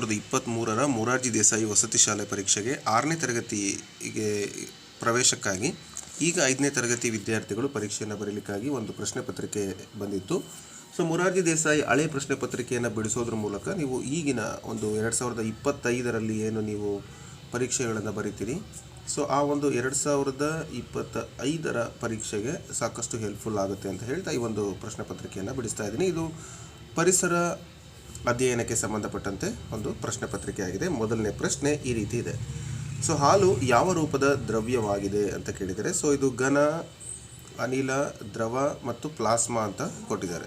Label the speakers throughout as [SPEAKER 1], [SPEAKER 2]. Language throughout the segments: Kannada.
[SPEAKER 1] ಸಾವಿರದ ಇಪ್ಪತ್ತ್ಮೂರರ ಮೊರಾರ್ಜಿ ದೇಸಾಯಿ ವಸತಿ ಶಾಲೆ ಪರೀಕ್ಷೆಗೆ ಆರನೇ ತರಗತಿಗೆ ಪ್ರವೇಶಕ್ಕಾಗಿ ಈಗ ಐದನೇ ತರಗತಿ ವಿದ್ಯಾರ್ಥಿಗಳು ಪರೀಕ್ಷೆಯನ್ನು ಬರೀಲಿಕ್ಕಾಗಿ ಒಂದು ಪ್ರಶ್ನೆ ಪತ್ರಿಕೆ ಬಂದಿತ್ತು. ಸೊ, ಮೊರಾರ್ಜಿ ದೇಸಾಯಿ ಹಳೆ ಪ್ರಶ್ನೆ ಪತ್ರಿಕೆಯನ್ನು ಬಿಡಿಸೋದ್ರ ಮೂಲಕ ನೀವು ಈಗಿನ ಒಂದು ಎರಡು ಸಾವಿರದ ಇಪ್ಪತ್ತೈದರಲ್ಲಿ ಏನು ನೀವು ಪರೀಕ್ಷೆಗಳನ್ನು ಬರಿತೀರಿ? ಸೊ, ಆ ಒಂದು ಎರಡು ಸಾವಿರದ ಇಪ್ಪತ್ತ ಐದರ ಪರೀಕ್ಷೆಗೆ ಸಾಕಷ್ಟು ಹೆಲ್ಪ್ಫುಲ್ ಆಗುತ್ತೆ ಅಂತ ಹೇಳ್ತಾ ಈ ಒಂದು ಪ್ರಶ್ನೆ ಪತ್ರಿಕೆಯನ್ನು ಬಿಡಿಸ್ತಾ ಇದ್ದೀನಿ. ಇದು ಪರಿಸರ ಅಧ್ಯಯನಕ್ಕೆ ಸಂಬಂಧಪಟ್ಟಂತೆ ಒಂದು ಪ್ರಶ್ನೆ ಪತ್ರಿಕೆ ಆಗಿದೆ ಮೊದಲನೇ ಪ್ರಶ್ನೆ ಈ ರೀತಿ ಇದೆ. ಸೊ, ಹಾಲು ಯಾವ ರೂಪದ ದ್ರವ್ಯವಾಗಿದೆ ಅಂತ ಕೇಳಿದರೆ, ಸೊ ಇದು ಘನ, ಅನಿಲ, ದ್ರವ ಮತ್ತು ಪ್ಲಾಸ್ಮಾ ಅಂತ ಕೊಟ್ಟಿದ್ದಾರೆ.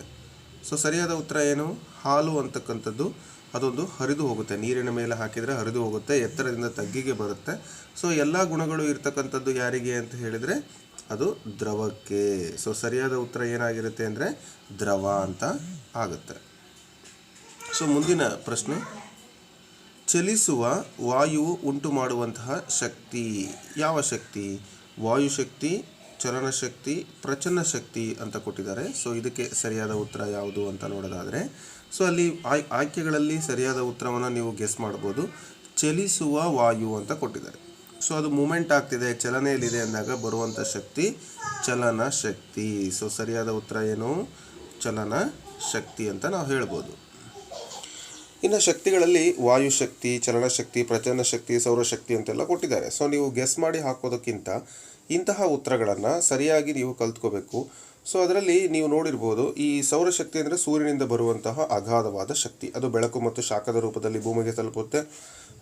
[SPEAKER 1] ಸೊ, ಸರಿಯಾದ ಉತ್ತರ ಏನು? ಹಾಲು ಅಂತಕ್ಕಂಥದ್ದು ಅದೊಂದು ಹರಿದು ಹೋಗುತ್ತೆ. ನೀರಿನ ಮೇಲೆ ಹಾಕಿದರೆ ಹರಿದು ಹೋಗುತ್ತೆ, ಎತ್ತರದಿಂದ ತಗ್ಗಿಗೆ ಬರುತ್ತೆ. ಸೊ, ಎಲ್ಲ ಗುಣಗಳು ಇರ್ತಕ್ಕಂಥದ್ದು ಯಾರಿಗೆ ಅಂತ ಹೇಳಿದರೆ, ಅದು ದ್ರವಕ್ಕೆ. ಸೊ, ಸರಿಯಾದ ಉತ್ತರ ಏನಾಗಿರುತ್ತೆ ಅಂದರೆ ದ್ರವ ಅಂತ ಆಗುತ್ತೆ. ಸೊ ಮುಂದಿನ ಪ್ರಶ್ನೆ, ಚಲಿಸುವ ವಾಯುವು ಉಂಟು ಮಾಡುವಂತಹ ಶಕ್ತಿ, ಯಾವ ಶಕ್ತಿ? ವಾಯುಶಕ್ತಿ ಚಲನಶಕ್ತಿ ಪ್ರಚನ್ನ ಶಕ್ತಿ ಅಂತ ಕೊಟ್ಟಿದ್ದಾರೆ. ಸೊ ಇದಕ್ಕೆ ಸರಿಯಾದ ಉತ್ತರ ಯಾವುದು ಅಂತ ನೋಡೋದಾದರೆ, ಸೊ ಅಲ್ಲಿ ಆಯ್ ಆಯ್ಕೆಗಳಲ್ಲಿ ಸರಿಯಾದ ಉತ್ತರವನ್ನು ನೀವು ಗೆಸ್ ಮಾಡ್ಬೋದು. ಚಲಿಸುವ ವಾಯು ಅಂತ ಕೊಟ್ಟಿದ್ದಾರೆ. ಸೊ ಅದು ಮೂಮೆಂಟ್ ಆಗ್ತಿದೆ, ಚಲನೆಯಲ್ಲಿದೆ ಅಂದಾಗ ಬರುವಂಥ ಶಕ್ತಿ ಚಲನ ಶಕ್ತಿ. ಸೊ ಸರಿಯಾದ ಉತ್ತರ ಏನು? ಚಲನ ಶಕ್ತಿ ಅಂತ ನಾವು ಹೇಳ್ಬೋದು. ಇನ್ನು ಶಕ್ತಿಗಳಲ್ಲಿ ವಾಯುಶಕ್ತಿ, ಚಲನಶಕ್ತಿ ಪ್ರಚಲನ ಶಕ್ತಿ ಸೌರಶಕ್ತಿ ಅಂತೆಲ್ಲ ಕೊಟ್ಟಿದ್ದಾರೆ. ಸೊ ನೀವು ಗೆಸ್ ಮಾಡಿ ಹಾಕೋದಕ್ಕಿಂತ ಇಂತಹ ಉತ್ತರಗಳನ್ನು ಸರಿಯಾಗಿ ನೀವು ಕಲ್ತ್ಕೋಬೇಕು. ಸೊ ಅದರಲ್ಲಿ ನೀವು ನೋಡಿರ್ಬೋದು, ಈ ಸೌರಶಕ್ತಿ ಅಂದರೆ ಸೂರ್ಯನಿಂದ ಬರುವಂತಹ ಅಗಾಧವಾದ ಶಕ್ತಿ. ಅದು ಬೆಳಕು ಮತ್ತು ಶಾಖದ ರೂಪದಲ್ಲಿ ಭೂಮಿಗೆ ತಲುಪುತ್ತೆ.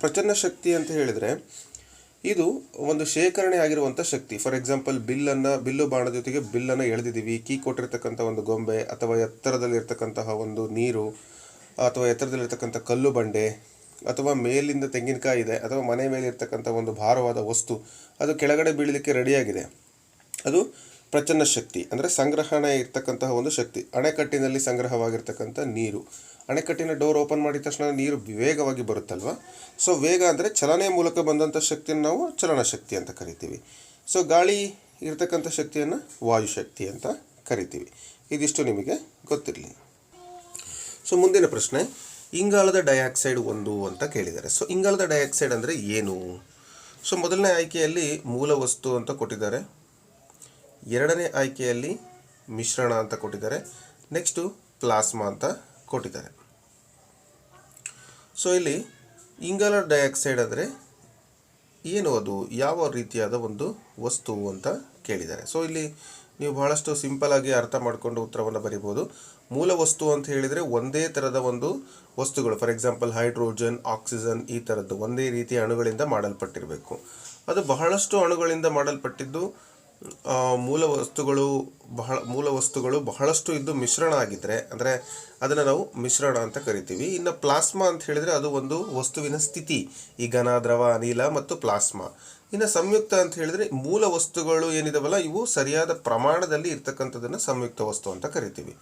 [SPEAKER 1] ಪ್ರಚನ್ನ ಶಕ್ತಿ ಅಂತ ಹೇಳಿದರೆ, ಇದು ಒಂದು ಶೇಖರಣೆ ಆಗಿರುವಂಥ ಶಕ್ತಿ. ಫಾರ್ ಎಕ್ಸಾಂಪಲ್ ಬಿಲ್ಲನ್ನು ಬಿಲ್ಲು ಬಾಣ ಜೊತೆಗೆ ಬಿಲ್ಲನ್ನು ಎಳೆದಿದ್ದೀವಿ. ಕೀ ಕೊಟ್ಟಿರ್ತಕ್ಕಂಥ ಒಂದು ಗೊಂಬೆ ಅಥವಾ ಎತ್ತರದಲ್ಲಿರ್ತಕ್ಕಂತಹ ಒಂದು ನೀರು ಅಥವಾ ಎತ್ತರದಲ್ಲಿರ್ತಕ್ಕಂಥ ಕಲ್ಲು ಬಂಡೆ ಅಥವಾ ಮೇಲಿಂದ ತೆಂಗಿನಕಾಯಿ ಇದೆ ಅಥವಾ ಮನೆ ಮೇಲೆ ಇರ್ತಕ್ಕಂಥ ಒಂದು ಭಾರವಾದ ವಸ್ತು, ಅದು ಕೆಳಗಡೆ ಬೀಳಲಿಕ್ಕೆ ರೆಡಿಯಾಗಿದೆ. ಅದು ಪ್ರಚನ್ನ ಶಕ್ತಿ, ಅಂದರೆ ಸಂಗ್ರಹಣೆ ಇರ್ತಕ್ಕಂತಹ ಒಂದು ಶಕ್ತಿ. ಅಣೆಕಟ್ಟಿನಲ್ಲಿ ಸಂಗ್ರಹವಾಗಿರ್ತಕ್ಕಂಥ ನೀರು. ಅಣೆಕಟ್ಟಿನ ಡೋರ್ ಓಪನ್ ಮಾಡಿದ ತಕ್ಷಣ ನೀರು ವೇಗವಾಗಿ ಬರುತ್ತಲ್ವ? ಸೊ, ವೇಗ ಅಂದರೆ ಚಲನೆ ಮೂಲಕ ಬಂದಂಥ ಶಕ್ತಿಯನ್ನು ನಾವು ಚಲನ ಶಕ್ತಿ ಅಂತ ಕರಿತೀವಿ. ಸೊ, ಗಾಳಿ ಇರ್ತಕ್ಕಂಥ ಶಕ್ತಿಯನ್ನು ವಾಯುಶಕ್ತಿ ಅಂತ ಕರಿತೀವಿ. ಇದಿಷ್ಟು ನಿಮಗೆ ಗೊತ್ತಿರಲಿ. ಸೊ ಮುಂದಿನ ಪ್ರಶ್ನೆ, ಇಂಗಾಲದ ಡೈಆಕ್ಸೈಡ್ ಒಂದು ಅಂತ ಕೇಳಿದ್ದಾರೆ. ಸೊ ಇಂಗಾಲದ ಡೈಆಕ್ಸೈಡ್ ಅಂದರೆ ಏನು? ಸೊ ಮೊದಲನೇ ಆಯ್ಕೆಯಲ್ಲಿ ಮೂಲ ವಸ್ತು ಅಂತ ಕೊಟ್ಟಿದ್ದಾರೆ. ಎರಡನೇ ಆಯ್ಕೆಯಲ್ಲಿ ಮಿಶ್ರಣ ಅಂತ ಕೊಟ್ಟಿದ್ದಾರೆ. ನೆಕ್ಸ್ಟು ಪ್ಲಾಸ್ಮಾ ಅಂತ ಕೊಟ್ಟಿದ್ದಾರೆ. ಸೊ ಇಲ್ಲಿ ಇಂಗಾಲ ಡೈಆಕ್ಸೈಡ್ ಅಂದರೆ ಏನು? ಅದು ಯಾವ ರೀತಿಯಾದ ಒಂದು ವಸ್ತು ಅಂತ ಕೇಳಿದ್ದಾರೆ. ಸೊ ಇಲ್ಲಿ ನೀವು ಬಹಳಷ್ಟು ಸಿಂಪಲ್ ಆಗಿ ಅರ್ಥ ಮಾಡಿಕೊಂಡು ಉತ್ತರವನ್ನು ಬರಿಬೋದು ಮೂಲ ವಸ್ತು ಅಂತ ಹೇಳಿದರೆ ಒಂದೇ ಥರದ ಒಂದು ವಸ್ತುಗಳು. ಫಾರ್ ಎಕ್ಸಾಂಪಲ್ ಹೈಡ್ರೋಜನ್ ಆಕ್ಸಿಜನ್ ಈ ಥರದ್ದು ಒಂದೇ ರೀತಿಯ ಅಣುಗಳಿಂದ ಮಾಡಲ್ಪಟ್ಟಿರಬೇಕು. ಅದು ಬಹಳಷ್ಟು ಅಣುಗಳಿಂದ ಮಾಡಲ್ಪಟ್ಟಿದ್ದು ಮೂಲ ವಸ್ತುಗಳು ಬಹಳ, ಮೂಲ ವಸ್ತುಗಳು ಬಹಳಷ್ಟು ಇದ್ದು ಮಿಶ್ರಣ ಆಗಿದ್ದರೆ ಅಂದರೆ ಅದನ್ನು ನಾವು ಮಿಶ್ರಣ ಅಂತ ಕರಿತೀವಿ. ಇನ್ನು ಪ್ಲಾಸ್ಮಾ ಅಂತ ಹೇಳಿದರೆ ಅದು ಒಂದು ವಸ್ತುವಿನ ಸ್ಥಿತಿ. ಈ ಘನ, ದ್ರವ, ಅನಿಲ ಮತ್ತು ಪ್ಲಾಸ್ಮಾ. ಇನ್ನು ಸಂಯುಕ್ತ ಅಂತ ಹೇಳಿದ್ರೆ ಮೂಲ ವಸ್ತುಗಳು ಏನಿದಾವಲ್ಲ, ಇವು ಸರಿಯಾದ ಪ್ರಮಾಣದಲ್ಲಿ ಇರ್ತಕ್ಕಂಥದ್ದನ್ನು ಸಂಯುಕ್ತ ವಸ್ತು ಅಂತ ಕರಿತೀವಿ.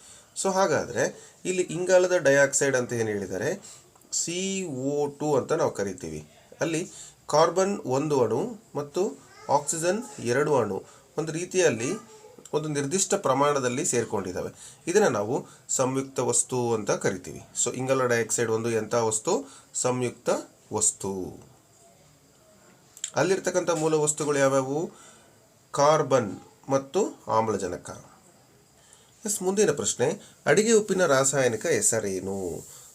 [SPEAKER 1] ಸೊ ಹಾಗಾದರೆ ಇಲ್ಲಿ ಇಂಗಾಲದ ಡೈಆಕ್ಸೈಡ್ ಅಂತ ಏನು ಹೇಳಿದರೆ? ಸಿ ಓ ಟು ಅಂತ ನಾವು ಕರಿತೀವಿ. ಅಲ್ಲಿ ಕಾರ್ಬನ್ ಒಂದು ಅಣು ಮತ್ತು ಆಕ್ಸಿಜನ್ ಎರಡು ಅಣು ಒಂದು ರೀತಿಯಲ್ಲಿ ಒಂದು ನಿರ್ದಿಷ್ಟ ಪ್ರಮಾಣದಲ್ಲಿ ಸೇರಿಕೊಂಡಿದ್ದಾವೆ ಇದನ್ನು ನಾವು ಸಂಯುಕ್ತ ವಸ್ತು ಅಂತ ಕರಿತೀವಿ. ಸೊ ಇಂಗಾಲ ಡೈಆಕ್ಸೈಡ್ ಒಂದು ಎಂಥ ವಸ್ತು? ಸಂಯುಕ್ತ ವಸ್ತು. ಅಲ್ಲಿರ್ತಕ್ಕಂಥ ಮೂಲ ವಸ್ತುಗಳು ಯಾವ್ಯಾವು? ಕಾರ್ಬನ್ ಮತ್ತು ಆಮ್ಲಜನಕ. ಎಸ್, ಮುಂದಿನ ಪ್ರಶ್ನೆ. ಅಡಿಗೆ ಉಪ್ಪಿನ ರಾಸಾಯನಿಕ ಹೆಸರೇನು?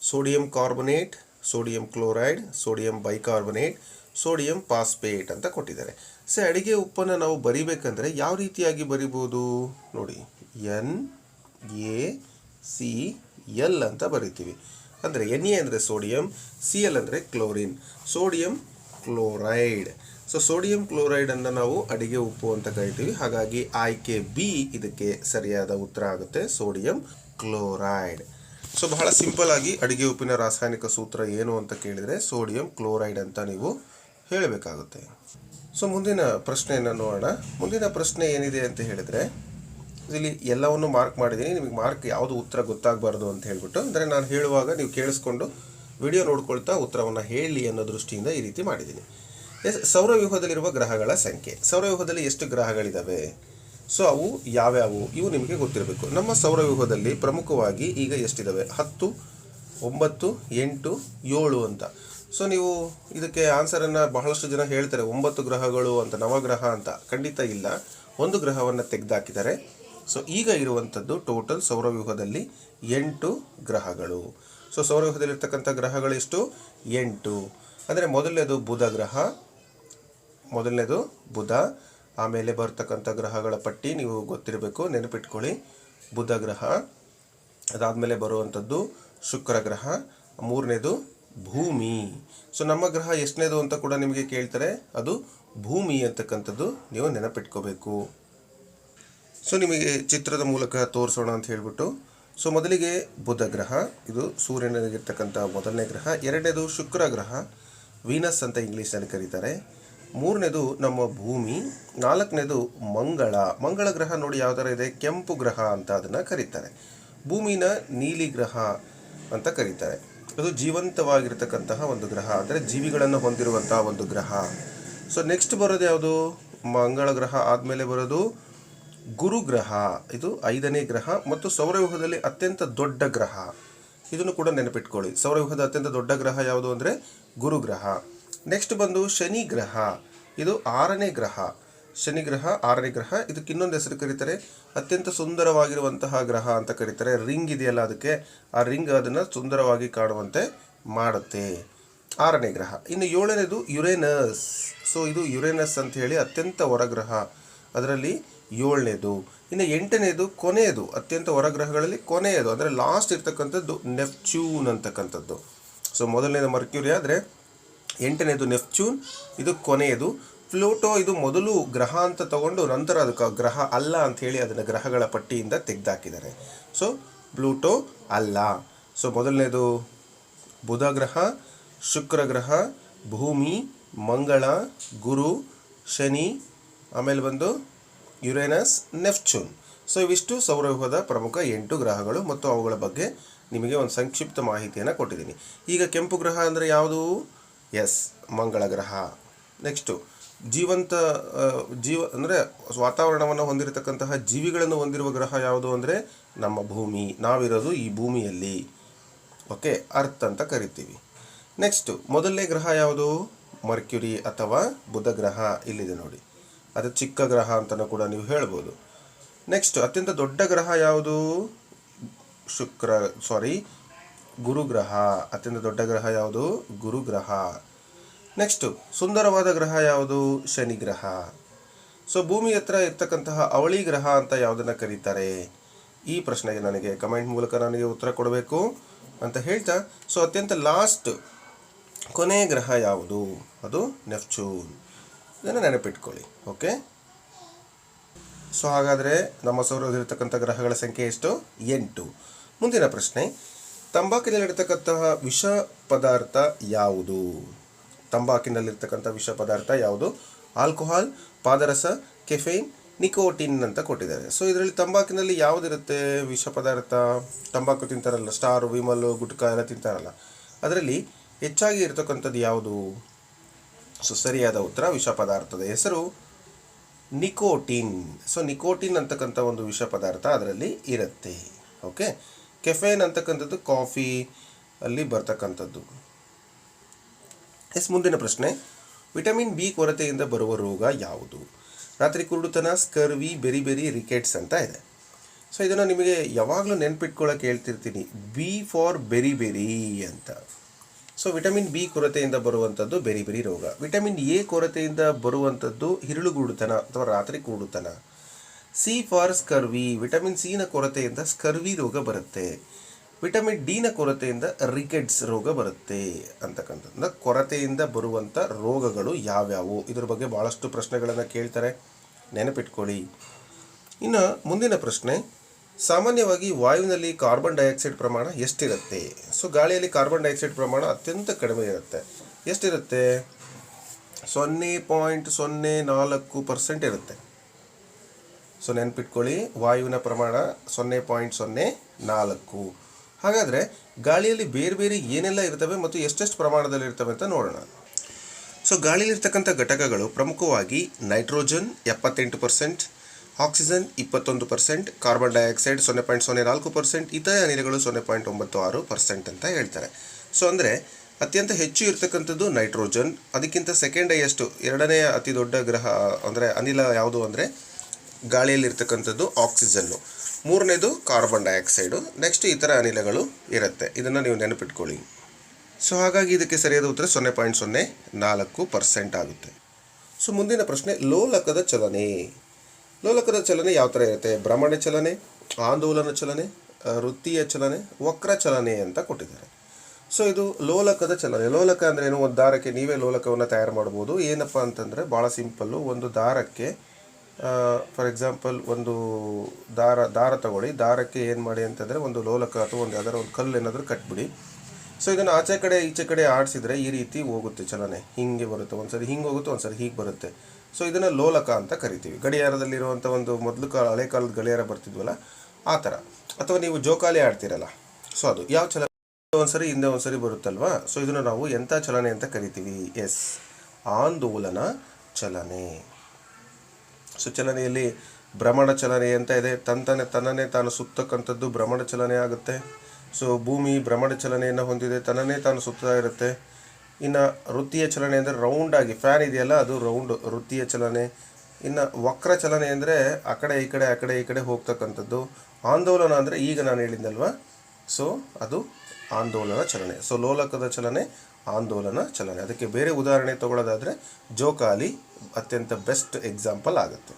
[SPEAKER 1] Sodium carbonate, sodium chloride, sodium bicarbonate, sodium phosphate ಅಂತ ಕೊಟ್ಟಿದ್ದಾರೆ. ಸೊ ಅಡಿಗೆ ಉಪ್ಪನ್ನು ನಾವು ಬರಿಬೇಕಂದ್ರೆ ಯಾವ ರೀತಿಯಾಗಿ ಬರಿಬೋದು? ನೋಡಿ, ಎನ್, ಎ, ಸಿ, ಎಲ್ ಅಂತ ಬರಿತೀವಿ. ಅಂದರೆ ಎನ್ ಎ ಅಂದರೆ ಸೋಡಿಯಂ, ಸಿ ಎಲ್ ಅಂದರೆ chlorine. Sodium chloride. So sodium ಕ್ಲೋರೈಡನ್ನು ನಾವು ಅಡಿಗೆ ಉಪ್ಪು ಅಂತ ಕರಿತೀವಿ. ಹಾಗಾಗಿ ಆಯ್ಕೆ ಬಿ ಇದಕ್ಕೆ ಸರಿಯಾದ ಉತ್ತರ ಆಗುತ್ತೆ. ಸೋಡಿಯಂ ಕ್ಲೋರೈಡ್ ಸೊ ಬಹಳ ಸಿಂಪಲ್ ಆಗಿ ಅಡಿಗೆ ಉಪ್ಪಿನ ರಾಸಾಯನಿಕ ಸೂತ್ರ ಏನು ಅಂತ ಕೇಳಿದರೆ ಸೋಡಿಯಂ ಕ್ಲೋರೈಡ್ ಅಂತ ನೀವು ಹೇಳಬೇಕಾಗುತ್ತೆ. ಸೊ ಮುಂದಿನ ಪ್ರಶ್ನೆಯನ್ನು ನೋಡೋಣ. ಮುಂದಿನ ಪ್ರಶ್ನೆ ಏನಿದೆ ಅಂತ ಹೇಳಿದರೆ, ಇಲ್ಲಿ ಎಲ್ಲವನ್ನು ಮಾರ್ಕ್ ಮಾಡಿದ್ದೀನಿ. ನಿಮಗೆ ಮಾರ್ಕ್ ಯಾವುದು ಉತ್ತರ ಗೊತ್ತಾಗಬಾರ್ದು ಅಂತ ಹೇಳ್ಬಿಟ್ಟು. ಅಂದರೆ ನಾನು ಹೇಳುವಾಗ ನೀವು ಕೇಳಿಸ್ಕೊಂಡು ವಿಡಿಯೋ ನೋಡ್ಕೊಳ್ತಾ ಉತ್ತರವನ್ನು ಹೇಳಿ ಅನ್ನೋ ದೃಷ್ಟಿಯಿಂದ ಈ ರೀತಿ ಮಾಡಿದ್ದೀನಿ. ಸೌರವ್ಯೂಹದಲ್ಲಿರುವ ಗ್ರಹಗಳ ಸಂಖ್ಯೆ. ಸೌರವ್ಯೂಹದಲ್ಲಿ ಎಷ್ಟು ಗ್ರಹಗಳಿದ್ದಾವೆ ಸೊ, ಅವು ಯಾವ್ಯಾವು? ಇವು ನಿಮಗೆ ಗೊತ್ತಿರಬೇಕು. ನಮ್ಮ ಸೌರವ್ಯೂಹದಲ್ಲಿ ಪ್ರಮುಖವಾಗಿ ಈಗ ಎಷ್ಟಿದ್ದಾವೆ ಹತ್ತು, ಒಂಬತ್ತು, ಎಂಟು, ಏಳು ಅಂತ. ಸೊ, ನೀವು ಇದಕ್ಕೆ ಆನ್ಸರನ್ನು ಬಹಳಷ್ಟು ಜನ ಹೇಳ್ತಾರೆ. ಒಂಬತ್ತು ಗ್ರಹಗಳು ಅಂತ, ನವಗ್ರಹ ಅಂತ. ಖಂಡಿತ ಇಲ್ಲ. ಒಂದು ಗ್ರಹವನ್ನು ತೆಗೆದಾಕಿದ್ದಾರೆ ಸೊ, ಈಗ ಇರುವಂಥದ್ದು ಟೋಟಲ್ ಸೌರವ್ಯೂಹದಲ್ಲಿ ಎಂಟು ಗ್ರಹಗಳು. ಸೊ, ಸೌರವ್ಯೂಹದಲ್ಲಿರ್ತಕ್ಕಂಥ ಗ್ರಹಗಳು ಎಷ್ಟು? ಎಂಟು. ಅಂದರೆ ಮೊದಲನೇದು ಬುಧ ಗ್ರಹ ಮೊದಲನೇದು ಬುಧ. ಆಮೇಲೆ ಬರ್ತಕ್ಕಂಥ ಗ್ರಹಗಳ ಪಟ್ಟಿ ನೀವು ಗೊತ್ತಿರಬೇಕು, ನೆನಪಿಟ್ಕೊಳ್ಳಿ. ಬುಧ ಗ್ರಹ, ಅದಾದಮೇಲೆ ಬರುವಂಥದ್ದು ಶುಕ್ರ ಗ್ರಹ. ಮೂರನೇದು ಭೂಮಿ. ಸೊ, ನಮ್ಮ ಗ್ರಹ ಎಷ್ಟನೇದು ಅಂತ ಕೂಡ ನಿಮಗೆ ಕೇಳ್ತಾರೆ. ಅದು ಭೂಮಿ ಅಂತಕ್ಕಂಥದ್ದು ನೀವು ನೆನಪಿಟ್ಕೋಬೇಕು. ಸೊ, ನಿಮಗೆ ಚಿತ್ರದ ಮೂಲಕ ತೋರಿಸೋಣ ಅಂತ ಹೇಳ್ಬಿಟ್ಟು. ಸೊ, ಮೊದಲಿಗೆ ಬುಧ ಗ್ರಹ, ಇದು ಸೂರ್ಯನಿಗಿರ್ತಕ್ಕಂಥ ಮೊದಲನೇ ಗ್ರಹ. ಎರಡನೇದು ಶುಕ್ರ ಗ್ರಹ, ವೀನಸ್ ಅಂತ ಇಂಗ್ಲೀಷ್ನಲ್ಲಿ ಕರೀತಾರೆ. ಮೂರನೇದು ನಮ್ಮ ಭೂಮಿ, ನಾಲ್ಕನೇದು ಮಂಗಳ. ಮಂಗಳ ಗ್ರಹ ನೋಡಿ ಯಾವ ಥರ ಇದೆ? ಕೆಂಪು ಗ್ರಹ ಅಂತ ಅದನ್ನು ಕರೀತಾರೆ. ಭೂಮಿನ ನೀಲಿ ಗ್ರಹ ಅಂತ ಕರೀತಾರೆ. ಅದು ಜೀವಂತವಾಗಿರ್ತಕ್ಕಂತಹ ಒಂದು ಗ್ರಹ, ಅಂದರೆ ಜೀವಿಗಳನ್ನು ಹೊಂದಿರುವಂತಹ ಒಂದು ಗ್ರಹ. ಸೊ ನೆಕ್ಸ್ಟ್ ಬರೋದು ಯಾವುದು? ಮಂಗಳ ಗ್ರಹ ಆದಮೇಲೆ ಬರೋದು ಗುರು ಗ್ರಹ. ಇದು ಐದನೇ ಗ್ರಹ ಮತ್ತು ಸೌರವ್ಯೂಹದಲ್ಲಿ ಅತ್ಯಂತ ದೊಡ್ಡ ಗ್ರಹ. ಇದನ್ನು ಕೂಡ ನೆನಪಿಟ್ಕೊಳ್ಳಿ. ಸೌರವ್ಯೂಹದ ಅತ್ಯಂತ ದೊಡ್ಡ ಗ್ರಹ ಯಾವುದು ಅಂದರೆ ಗುರು ಗ್ರಹ. ನೆಕ್ಸ್ಟ್ ಬಂದು ಶನಿ ಗ್ರಹ. ಇದು ಆರನೇ ಗ್ರಹ. ಶನಿ ಗ್ರಹ, ಆರನೇ ಗ್ರಹ, ಇದಕ್ಕೆ ಇನ್ನೊಂದು ಹೆಸರು ಕರೀತಾರೆ ಅತ್ಯಂತ ಸುಂದರವಾಗಿರುವಂತಹ ಗ್ರಹ ಅಂತ ಕರೀತಾರೆ. ರಿಂಗ್ ಇದೆಯಲ್ಲ ಅದಕ್ಕೆ, ಆ ರಿಂಗ್ ಅದನ್ನು ಸುಂದರವಾಗಿ ಕಾಣುವಂತೆ ಮಾಡುತ್ತೆ. ಆರನೇ ಗ್ರಹ. ಇನ್ನು ಏಳನೇದು ಯುರೇನಸ್ ಸೊ ಇದು ಯುರೇನಸ್ ಅಂತ ಹೇಳಿ ಅತ್ಯಂತ ಹೊರಗ್ರಹ. ಅದರಲ್ಲಿ ಏಳನೇದು. ಇನ್ನು ಎಂಟನೇದು ಕೊನೆಯದು. ಅತ್ಯಂತ ಹೊರಗ್ರಹಗಳಲ್ಲಿ ಕೊನೆಯದು. ಅಂದರೆ ಲಾಸ್ಟ್ ಇರ್ತಕ್ಕಂಥದ್ದು ನೆಪ್ಚ್ಯೂನ್ ಅಂತಕ್ಕಂಥದ್ದು. ಸೊ ಮೊದಲನೇದು ಮರ್ಕ್ಯೂರಿ ಆದರೆ ಎಂಟನೇದು ನೆಪ್ಚೂನ್, ಇದು ಕೊನೆಯದು. ಪ್ಲೂಟೋ, ಇದು ಮೊದಲು ಗ್ರಹ ಅಂತ ತಗೊಂಡು ನಂತರ ಅದಕ್ಕೆ ಗ್ರಹ ಅಲ್ಲ ಅಂತ ಹೇಳಿ ಅದನ್ನು ಗ್ರಹಗಳ ಪಟ್ಟಿಯಿಂದ ತೆಗೆದಾಕಿದ್ದಾರೆ. ಸೊ ಪ್ಲೂಟೋ ಅಲ್ಲ. ಸೊ ಮೊದಲನೇದು ಬುಧ ಗ್ರಹ, ಶುಕ್ರ ಗ್ರಹ, ಭೂಮಿ, ಮಂಗಳ, ಗುರು, ಶನಿ, ಆಮೇಲೆ ಬಂದು ಯುರೇನಸ್ ನೆಫ್ಚೂನ್ ಸೊ ಇವಿಷ್ಟು ಸೌರವ್ಯೂಹದ ಪ್ರಮುಖ ಎಂಟು ಗ್ರಹಗಳು ಮತ್ತು ಅವುಗಳ ಬಗ್ಗೆ ನಿಮಗೆ ಒಂದು ಸಂಕ್ಷಿಪ್ತ ಮಾಹಿತಿಯನ್ನು ಕೊಟ್ಟಿದ್ದೀನಿ. ಈಗ ಕೆಂಪು ಗ್ರಹ ಅಂದರೆ ಯಾವುದು? ಎಸ್, ಮಂಗಳ ಗ್ರಹ. ನೆಕ್ಸ್ಟು ಜೀವಂತ ಜೀವ, ಅಂದರೆ ವಾತಾವರಣವನ್ನು ಹೊಂದಿರತಕ್ಕಂತಹ ಜೀವಿಗಳನ್ನು ಹೊಂದಿರುವ ಗ್ರಹ ಯಾವುದು ಅಂದರೆ ನಮ್ಮ ಭೂಮಿ. ನಾವಿರೋದು ಈ ಭೂಮಿಯಲ್ಲಿ. ಓಕೆ ಅರ್ತ್ ಅಂತ ಕರಿತೀವಿ. ನೆಕ್ಸ್ಟು ಮೊದಲನೇ ಗ್ರಹ ಯಾವುದು? ಮರ್ಕ್ಯುರಿ ಅಥವಾ ಬುಧ ಗ್ರಹ. ಇಲ್ಲಿದೆ ನೋಡಿ. ಅದು ಚಿಕ್ಕ ಗ್ರಹ ಅಂತಲೂ ಕೂಡ ನೀವು ಹೇಳ್ಬೋದು. ನೆಕ್ಸ್ಟ್ ಅತ್ಯಂತ ದೊಡ್ಡ ಗ್ರಹ ಯಾವುದು? ಶುಕ್ರ ಸಾರಿ ಗುರುಗ್ರಹ, ಅತ್ಯಂತ ದೊಡ್ಡ ಗ್ರಹ ಯಾವುದು? ಗುರುಗ್ರಹ. ನೆಕ್ಸ್ಟು ಸುಂದರವಾದ ಗ್ರಹ ಯಾವುದು? ಶನಿ ಗ್ರಹ ಸೊ ಭೂಮಿ ಹತ್ರ ಇರ್ತಕ್ಕಂತಹ ಅವಳಿ ಗ್ರಹ ಅಂತ ಯಾವುದನ್ನು ಕರೀತಾರೆ? ಈ ಪ್ರಶ್ನೆಗೆ ನನಗೆ ಕಮೆಂಟ್ ಮೂಲಕ ನನಗೆ ಉತ್ತರ ಕೊಡಬೇಕು ಅಂತ ಹೇಳ್ತಾ ಸೊ ಅತ್ಯಂತ ಲಾಸ್ಟ್ ಕೊನೆಯ ಗ್ರಹ ಯಾವುದು? ಅದು ನೆಫ್ಚೂನ್ ಇದನ್ನು ನೆನಪಿಟ್ಕೊಳ್ಳಿ ಓಕೆ ಸೊ ಹಾಗಾದರೆ ನಮ್ಮ ಸೌರದಲ್ಲಿರ್ತಕ್ಕಂಥ ಗ್ರಹಗಳ ಸಂಖ್ಯೆ ಎಷ್ಟು? ಎಂಟು. ಮುಂದಿನ ಪ್ರಶ್ನೆ ತಂಬಾಕಿನಲ್ಲಿರ್ತಕ್ಕಂತಹ ವಿಷ ಪದಾರ್ಥ ಯಾವುದು? ತಂಬಾಕಿನಲ್ಲಿರ್ತಕ್ಕಂಥ ವಿಷ ಪದಾರ್ಥ ಯಾವುದು? ಆಲ್ಕೋಹಾಲ್, ಪಾದರಸ, ಕೆಫೈನ್, ನಿಕೋಟಿನ್ ಅಂತ ಕೊಟ್ಟಿದ್ದಾರೆ. ಸೊ ಇದರಲ್ಲಿ ತಂಬಾಕಿನಲ್ಲಿ ಯಾವುದಿರುತ್ತೆ ವಿಷ ಪದಾರ್ಥ? ತಂಬಾಕು ತಿಂತಾರಲ್ಲ, ಸ್ಟಾರು, ವಿಮಲ್, ಗುಟ್ಕಾ ಎಲ್ಲ ತಿಂತಾರಲ್ಲ. ಅದರಲ್ಲಿ ಹೆಚ್ಚಾಗಿ ಇರತಕ್ಕಂಥದ್ದು ಯಾವುದು? ಸೊ ಸರಿಯಾದ ಉತ್ತರ ವಿಷ ಪದಾರ್ಥದ ಹೆಸರು ನಿಕೋಟಿನ್. ಸೊ ನಿಕೋಟಿನ್ ಅಂತಕ್ಕಂಥ ಒಂದು ವಿಷ ಪದಾರ್ಥ ಅದರಲ್ಲಿ ಇರುತ್ತೆ. ಓಕೆ ಕೆಫೇನ್ ಅಂತಕ್ಕಂಥದ್ದು ಕಾಫಿ ಅಲ್ಲಿ ಬರ್ತಕ್ಕಂಥದ್ದು. ಎಸ್, ಮುಂದಿನ ಪ್ರಶ್ನೆ. ವಿಟಮಿನ್ ಬಿ ಕೊರತೆಯಿಂದ ಬರುವ ರೋಗ ಯಾವುದು? ರಾತ್ರಿ ಕುರುಡುತನ ಸ್ಕರ್ವಿ ಬೆರಿ ಬೆರಿ ರಿಕೆಟ್ಸ್ ಅಂತ ಇದೆ. ಸೊ ಇದನ್ನು ನಿಮಗೆ ಯಾವಾಗಲೂ ನೆನ್ಪಿಟ್ಕೊಳ್ಳೋಕೆ ಹೇಳ್ತಿರ್ತೀನಿ. ಬಿ ಫಾರ್ ಬೆರಿ ಬೆರಿ ಅಂತ. ಸೊ ವಿಟಮಿನ್ ಬಿ ಕೊರತೆಯಿಂದ ಬರುವಂಥದ್ದು ಬೆರಿ ಬೆರಿ ರೋಗ. ವಿಟಮಿನ್ ಎ ಕೊರತೆಯಿಂದ ಬರುವಂಥದ್ದು ಹಿರುಳುಗೂಡುತನ ಅಥವಾ ರಾತ್ರಿ ಕೂಡುತನ ಸಿ ಫಾರ್ ಸ್ಕರ್ವಿ, ವಿಟಮಿನ್ ಸಿನ ಕೊರತೆಯಿಂದ ಸ್ಕರ್ವಿ ರೋಗ ಬರುತ್ತೆ. ವಿಟಮಿನ್ ಡಿನ ಕೊರತೆಯಿಂದ ರಿಕೆಟ್ಸ್ ರೋಗ ಬರುತ್ತೆ ಅಂತಕ್ಕಂಥದ್ದು ಕೊರತೆಯಿಂದ ಬರುವಂಥ ರೋಗಗಳು ಯಾವ್ಯಾವು? ಇದ್ರ ಬಗ್ಗೆ ಭಾಳಷ್ಟು ಪ್ರಶ್ನೆಗಳನ್ನು ಕೇಳ್ತಾರೆ. ನೆನಪಿಟ್ಕೊಳ್ಳಿ. ಇನ್ನು ಮುಂದಿನ ಪ್ರಶ್ನೆ, ಸಾಮಾನ್ಯವಾಗಿ ವಾಯುವಿನಲ್ಲಿ ಕಾರ್ಬನ್ ಡೈಆಕ್ಸೈಡ್ ಪ್ರಮಾಣ ಎಷ್ಟಿರುತ್ತೆ? ಸೊ, ಗಾಳಿಯಲ್ಲಿ ಕಾರ್ಬನ್ ಡೈಆಕ್ಸೈಡ್ ಪ್ರಮಾಣ ಅತ್ಯಂತ ಕಡಿಮೆ ಇರುತ್ತೆ. ಎಷ್ಟಿರುತ್ತೆ? ಸೊನ್ನೆ ಪಾಯಿಂಟ್ ಸೊನ್ನೆ ನಾಲ್ಕು ಪರ್ಸೆಂಟ್ ಇರುತ್ತೆ. ಸೊ ನೆನ್ಪಿಟ್ಕೊಳ್ಳಿ, ವಾಯುವಿನ ಪ್ರಮಾಣ ಸೊನ್ನೆ ಪಾಯಿಂಟ್ ಸೊನ್ನೆ ನಾಲ್ಕು. ಹಾಗಾದರೆ ಗಾಳಿಯಲ್ಲಿ ಬೇರೆ ಬೇರೆ ಏನೆಲ್ಲ ಇರ್ತವೆ ಮತ್ತು ಎಷ್ಟೆಷ್ಟು ಪ್ರಮಾಣದಲ್ಲಿ ಇರ್ತವೆ ಅಂತ ನೋಡೋಣ. ಸೊ ಗಾಳಿಯಲ್ಲಿರ್ತಕ್ಕಂಥ ಘಟಕಗಳು ಪ್ರಮುಖವಾಗಿ ನೈಟ್ರೋಜನ್ ಎಪ್ಪತ್ತೆಂಟು ಪರ್ಸೆಂಟ್, ಆಕ್ಸಿಜನ್ ಇಪ್ಪತ್ತೊಂದು ಪರ್ಸೆಂಟ್, ಕಾರ್ಬನ್ ಡೈಆಕ್ಸೈಡ್ ಸೊನ್ನೆ ಪಾಯಿಂಟ್ ಸೊನ್ನೆ ನಾಲ್ಕು ಪರ್ಸೆಂಟ್, ಇತರ ಅನಿಲಗಳು ಸೊನ್ನೆ ಪಾಯಿಂಟ್ ಒಂಬತ್ತು ಆರು ಪರ್ಸೆಂಟ್ ಅಂತ ಹೇಳ್ತಾರೆ. ಸೊ ಅಂದರೆ ಅತ್ಯಂತ ಹೆಚ್ಚು ಇರತಕ್ಕಂಥದ್ದು ನೈಟ್ರೋಜನ್, ಅದಕ್ಕಿಂತ ಸೆಕೆಂಡ್ ಹೈಯೆಸ್ಟು, ಎರಡನೇ ಅತಿ ದೊಡ್ಡ ಗ್ರಹ ಅಂದರೆ ಅನಿಲ ಯಾವುದು ಅಂದರೆ ಗಾಳಿಯಲ್ಲಿರ್ತಕ್ಕಂಥದ್ದು ಆಕ್ಸಿಜನ್ನು. ಮೂರನೇದು ಕಾರ್ಬನ್ ಡೈಆಕ್ಸೈಡು. ನೆಕ್ಸ್ಟ್ ಇತರ ಅನಿಲಗಳು ಇರುತ್ತೆ. ಇದನ್ನು ನೀವು ನೆನಪಿಟ್ಕೊಳ್ಳಿ. ಸೊ, ಹಾಗಾಗಿ ಇದಕ್ಕೆ ಸರಿಯಾದ ಉತ್ತರ ಸೊನ್ನೆ ಪಾಯಿಂಟ್ ಸೊನ್ನೆ ನಾಲ್ಕು ಪರ್ಸೆಂಟ್ ಆಗುತ್ತೆ. ಸೊ, ಮುಂದಿನ ಪ್ರಶ್ನೆ, ಲೋಲಕದ ಚಲನೆ. ಲೋಲಕದ ಚಲನೆ ಯಾವ ಥರ ಇರುತ್ತೆ? ಭ್ರಮಣ ಚಲನೆ, ಆಂದೋಲನ ಚಲನೆ ವೃತ್ತೀಯ ಚಲನೆ, ವಕ್ರ ಚಲನೆ ಅಂತ ಕೊಟ್ಟಿದ್ದಾರೆ. ಸೊ, ಇದು ಲೋಲಕದ ಚಲನೆ. ಲೋಲಕ ಅಂದರೆ ಏನು? ಒಂದು ದಾರಕ್ಕೆ ನೀವೇ ಲೋಲಕವನ್ನು ತಯಾರು ಮಾಡ್ಬೋದು ಏನಪ್ಪ ಅಂತಂದರೆ ಭಾಳ ಸಿಂಪಲ್ಲು, ಒಂದು ದಾರಕ್ಕೆ ಫಾರ್ ಎಕ್ಸಾಂಪಲ್ ಒಂದು ದಾರ ದಾರ ತಗೊಳ್ಳಿ. ದಾರಕ್ಕೆ ಏನು ಮಾಡಿ ಅಂತಂದರೆ ಒಂದು ಲೋಲಕ ಅಥವಾ ಒಂದು ಯಾವ್ದಾದ್ರು ಒಂದು ಕಲ್ಲು ಏನಾದರೂ ಕಟ್ಬಿಡಿ. ಸೊ ಇದನ್ನು ಆಚೆ ಕಡೆ, ಈಚೆ ಕಡೆ ಆಡಿಸಿದ್ರೆ ಈ ರೀತಿ ಹೋಗುತ್ತೆ ಚಲನೆ. ಹಿಂಗೆ ಬರುತ್ತೆ. ಒಂದ್ಸರಿ ಹಿಂಗೆ ಹೋಗುತ್ತೆ, ಒಂದ್ಸರಿ ಹೀಗೆ ಬರುತ್ತೆ. ಸೊ ಇದನ್ನು ಲೋಲಕ ಅಂತ ಕರಿತೀವಿ. ಗಡಿಯಾರದಲ್ಲಿರುವಂಥ ಒಂದು ಮೊದಲು ಕಾಲ ಹಳೆ ಕಾಲದ ಗಡಿಯಾರ ಬರ್ತಿದ್ವಲ್ಲ, ಆ ಥರ ಅಥವಾ ನೀವು ಜೋಕಾಲಿ ಆಡ್ತೀರಲ್ಲ. ಸೊ ಅದು. ಯಾವ ಚಲನೆ ಒಂದ್ಸರಿ ಹಿಂದೆ ಒಂದ್ಸರಿ ಬರುತ್ತಲ್ವಾ? ಸೊ ಇದನ್ನು ನಾವು ಎಂಥ ಚಲನೆ ಅಂತ ಕರಿತೀವಿ? ಎಸ್. ಆಂದೋಲನ ಚಲನೆ. ಸೊ ಚಲನೆಯಲ್ಲಿ ಭ್ರಮಣ ಚಲನೆ ಅಂತ ಇದೆ. ತಂತಾನೆ ತನ್ನನ್ನೇ ತಾನು ಸುತ್ತಕ್ಕಂಥದ್ದು ಭ್ರಮಣ ಚಲನೆ ಆಗುತ್ತೆ. ಸೊ, ಭೂಮಿ ಭ್ರಮಣ ಚಲನೆಯನ್ನು ಹೊಂದಿದೆ. ತನ್ನನ್ನೇ ತಾನು ಸುತ್ತಾ ಇರುತ್ತೆ. ಇನ್ನು ವೃತ್ತಿಯ ಚಲನೆ ಅಂದರೆ ರೌಂಡ್ ಆಗಿ ಫ್ಯಾನ್ ಇದೆಯಲ್ಲ, ಅದು ರೌಂಡ್ ವೃತ್ತಿಯ ಚಲನೆ. ಇನ್ನು ವಕ್ರ ಚಲನೆ ಅಂದರೆ ಆ ಕಡೆ, ಈ ಕಡೆ, ಆ ಕಡೆ, ಈ ಕಡೆ ಹೋಗ್ತಕ್ಕಂಥದ್ದು. ಆಂದೋಲನ ಅಂದರೆ ಈಗ ನಾನು ಹೇಳಿದ್ದಲ್ವ ಸೊ, ಅದು ಆಂದೋಲನ ಚಲನೆ. ಸೊ, ಲೋಲಕದ ಚಲನೆ ಆಂದೋಲನ ಚಲನೆ. ಅದಕ್ಕೆ ಬೇರೆ ಉದಾಹರಣೆ ತಗೊಳ್ಳೋದಾದರೆ ಜೋಕಾಲಿ ಅತ್ಯಂತ ಬೆಸ್ಟ್ ಎಕ್ಸಾಂಪಲ್ ಆಗುತ್ತೆ.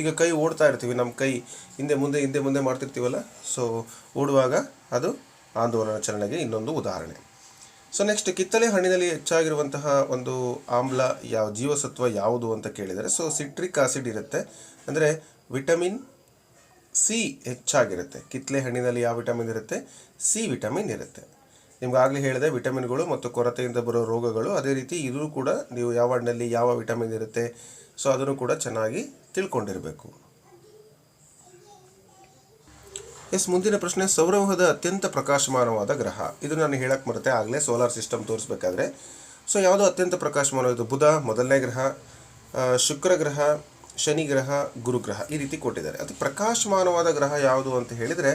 [SPEAKER 1] ಈಗ ಕೈ ಓಡ್ತಾ ಇರ್ತೀವಿ ನಮ್ಮ ಕೈ ಹಿಂದೆ ಮುಂದೆ ಹಿಂದೆ ಮುಂದೆ ಮಾಡ್ತಿರ್ತೀವಲ್ಲ? ಸೊ ಓಡುವಾಗ ಅದು ಆಂದೋಲನ ಚಲನೆಗೆ ಇನ್ನೊಂದು ಉದಾಹರಣೆ. ಸೊ ನೆಕ್ಸ್ಟ್ ಕಿತ್ತಳೆ ಹಣ್ಣಿನಲ್ಲಿ ಹೆಚ್ಚಾಗಿರುವಂತಹ ಒಂದು ಆಮ್ಲ ಯಾವ, ಜೀವಸತ್ವ ಯಾವುದು ಅಂತ ಕೇಳಿದರೆ ಸೊ ಸಿಟ್ರಿಕ್ ಆಸಿಡ್ ಇರುತ್ತೆ. ಅಂದರೆ ವಿಟಮಿನ್ ಸಿ ಹೆಚ್ಚಾಗಿರುತ್ತೆ. ಕಿತ್ತಳೆ ಹಣ್ಣಿನಲ್ಲಿ ಯಾವ ವಿಟಮಿನ್ ಇರುತ್ತೆ? ಸಿ ವಿಟಮಿನ್ ಇರುತ್ತೆ. ನಿಮ್ಗೆ ಆಗಲೇ ಹೇಳಿದೆ, ವಿಟಮಿನ್ಗಳು ಮತ್ತು ಕೊರತೆಯಿಂದ ಬರೋ ರೋಗಗಳು, ಅದೇ ರೀತಿ ಇದೂ ಕೂಡ ನೀವು ಯಾವ ಹಣ್ಣಲ್ಲಿ ಯಾವ ವಿಟಮಿನ್ ಇರುತ್ತೆ, ಸೊ ಅದನ್ನು ಕೂಡ ಚೆನ್ನಾಗಿ ತಿಳ್ಕೊಂಡಿರಬೇಕು. ಎಸ್, ಮುಂದಿನ ಪ್ರಶ್ನೆ ಸೌರವ್ಯೂಹದ ಅತ್ಯಂತ ಪ್ರಕಾಶಮಾನವಾದ ಗ್ರಹ. ಇದು ನಾನು ಹೇಳಕ್ಕೆ ಮರುತ್ತೆ ಆಗಲೇ ಸೋಲಾರ್ ಸಿಸ್ಟಮ್ ತೋರಿಸ್ಬೇಕಾದ್ರೆ. ಸೊ ಯಾವುದು ಅತ್ಯಂತ ಪ್ರಕಾಶಮಾನವಾದ ಬುಧ, ಮೊದಲನೇ ಗ್ರಹ ಶುಕ್ರ ಗ್ರಹ, ಶನಿ ಗ್ರಹ ಗುರುಗ್ರಹ ಈ ರೀತಿ ಕೊಟ್ಟಿದ್ದಾರೆ. ಅದು ಪ್ರಕಾಶಮಾನವಾದ ಗ್ರಹ ಯಾವುದು ಅಂತ ಹೇಳಿದರೆ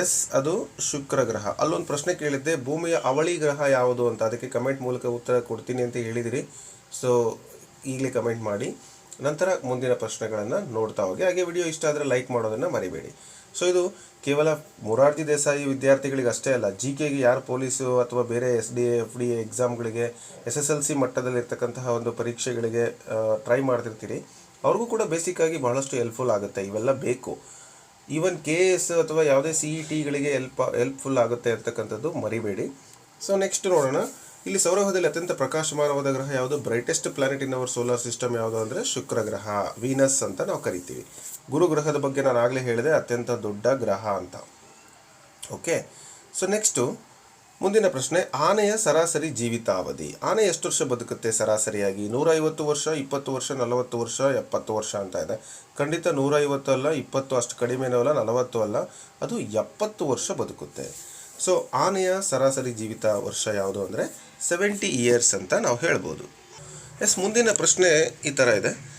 [SPEAKER 1] ಎಸ್, ಅದು ಶುಕ್ರ ಗ್ರಹ ಅಲ್ಲೊಂದು ಪ್ರಶ್ನೆ ಕೇಳಿದ್ದೆ, ಭೂಮಿಯ ಅವಳಿ ಗ್ರಹ ಯಾವುದು ಅಂತ. ಅದಕ್ಕೆ ಕಮೆಂಟ್ ಮೂಲಕ ಉತ್ತರ ಕೊಡ್ತೀನಿ ಅಂತ ಹೇಳಿದಿರಿ. ಸೊ ಈಗಲೇ ಕಮೆಂಟ್ ಮಾಡಿ. ನಂತರ ಮುಂದಿನ ಪ್ರಶ್ನೆಗಳನ್ನು ನೋಡ್ತಾ ಹೋಗಿ. ಹಾಗೆ ವಿಡಿಯೋ ಇಷ್ಟ ಆದರೆ ಲೈಕ್ ಮಾಡೋದನ್ನು ಮರಿಬೇಡಿ. ಸೊ ಇದು ಕೇವಲ ಮೊರಾರ್ಜಿ ದೇಸಾಯಿ ವಿದ್ಯಾರ್ಥಿಗಳಿಗೆ ಅಷ್ಟೇ ಅಲ್ಲ, ಜಿ ಕೆಗೆ ಯಾರು ಪೊಲೀಸು ಅಥವಾ ಬೇರೆ S D A, F D ಎಕ್ಸಾಮ್ಗಳಿಗೆ, S S L C ಮಟ್ಟದಲ್ಲಿರ್ತಕ್ಕಂತಹ ಒಂದು ಪರೀಕ್ಷೆಗಳಿಗೆ ಟ್ರೈ ಮಾಡ್ತಿರ್ತೀರಿ. ಅವ್ರಿಗೂ ಕೂಡ ಬೇಸಿಕ್ಕಾಗಿ ಬಹಳಷ್ಟು ಹೆಲ್ಪ್ಫುಲ್ ಆಗುತ್ತೆ. ಇವೆಲ್ಲ ಬೇಕು. ಈವನ್ ಕೆ ಎಸ್ ಅಥವಾ ಯಾವುದೇ ಸಿ ಇ ಟಿಗಳಿಗೆ ಹೆಲ್ಪ್ ಹೆಲ್ಪ್ಫುಲ್ ಆಗುತ್ತೆ ಅಂತಕ್ಕಂಥದ್ದು ಮರಿಬೇಡಿ. ಸೊ ನೆಕ್ಸ್ಟ್ ನೋಡೋಣ. ಇಲ್ಲಿ ಸೌರಹದಲ್ಲಿ ಅತ್ಯಂತ ಪ್ರಕಾಶಮಾನವಾದ ಗ್ರಹ ಯಾವುದು? Brightest planet in our solar system ಯಾವುದು ಅಂದರೆ ಶುಕ್ರ ಗ್ರಹ ವೀನಸ್ ಅಂತ ನಾವು ಕರಿತೀವಿ. ಗುರು ಗ್ರಹದ ಬಗ್ಗೆ ನಾನು ಆಗಲೇ ಹೇಳಿದೆ, ಅತ್ಯಂತ ದೊಡ್ಡ ಗ್ರಹ ಅಂತ. ಓಕೆ ಸೊ ನೆಕ್ಸ್ಟು ಮುಂದಿನ ಪ್ರಶ್ನೆ, ಆನೆಯ ಸರಾಸರಿ ಜೀವಿತಾವಧಿ. ಆನೆ ಎಷ್ಟು ವರ್ಷ ಬದುಕುತ್ತೆ? ಸರಾಸರಿಯಾಗಿ ನೂರೈವತ್ತು ವರ್ಷ, ಇಪ್ಪತ್ತು ವರ್ಷ, ನಲವತ್ತು ವರ್ಷ, ಎಪ್ಪತ್ತು ವರ್ಷ ಅಂತ ಇದೆ. ಖಂಡಿತ ನೂರೈವತ್ತು ಅಲ್ಲ, ಇಪ್ಪತ್ತು ಅಷ್ಟು ಕಡಿಮೆನೂ ಅಲ್ಲ, ನಲವತ್ತು ಅಲ್ಲ, ಅದು ಎಪ್ಪತ್ತು ವರ್ಷ ಬದುಕುತ್ತೆ. ಸೊ ಆನೆಯ ಸರಾಸರಿ ಜೀವಿತ ವರ್ಷ ಯಾವುದು ಅಂದರೆ ಸೆವೆಂಟಿ ಇಯರ್ಸ್ ಅಂತ ನಾವು ಹೇಳ್ಬೋದು. ಎಸ್ ಮುಂದಿನ ಪ್ರಶ್ನೆ ಈ ಥರ ಇದೆ.